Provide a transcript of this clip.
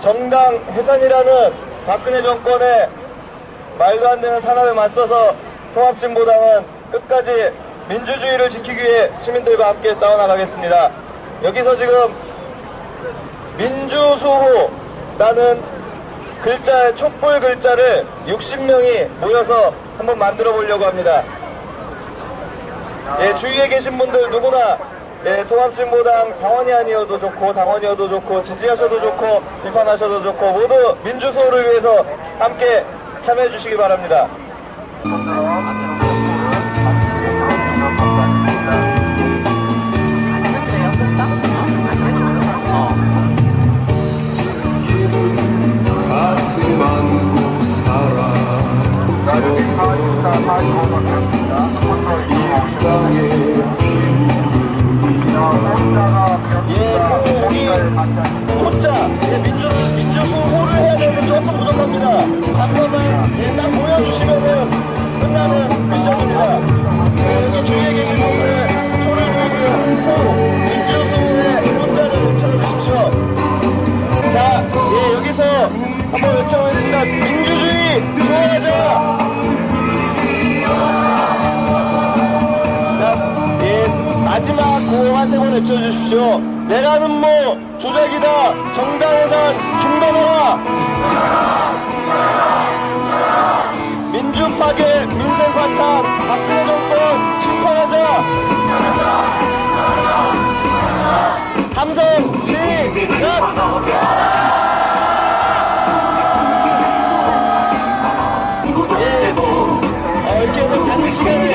정당 해산이라는 박근혜 정권의 말도 안 되는 탄압에 맞서서 통합진보당은 끝까지 민주주의를 지키기 위해 시민들과 함께 싸워나가겠습니다. 여기서 지금 민주수호라는 글자의 촛불 글자를 60명이 모여서 한번 만들어 보려고 합니다. 예, 주위에 계신 분들 누구나 예, 통합진보당 당원이 아니어도 좋고 당원이어도 좋고 지지하셔도 좋고 비판하셔도 좋고 모두 민주수호를 위해서 함께 참여해 주시기 바랍니다. 예, 민주 민주수호를 해야 되는데 조금 부족합니다. 잠깐만 예, 딱 모여주시면은 끝나는 미션입니다. 고한세 권 외쳐주십시오. 내가 는뭐 조작이다. 정당해산 중단해라. 민주 파괴, 민생 관탕, 박근혜 정권 심판하자. 함성 시작. 예. 어, 시간을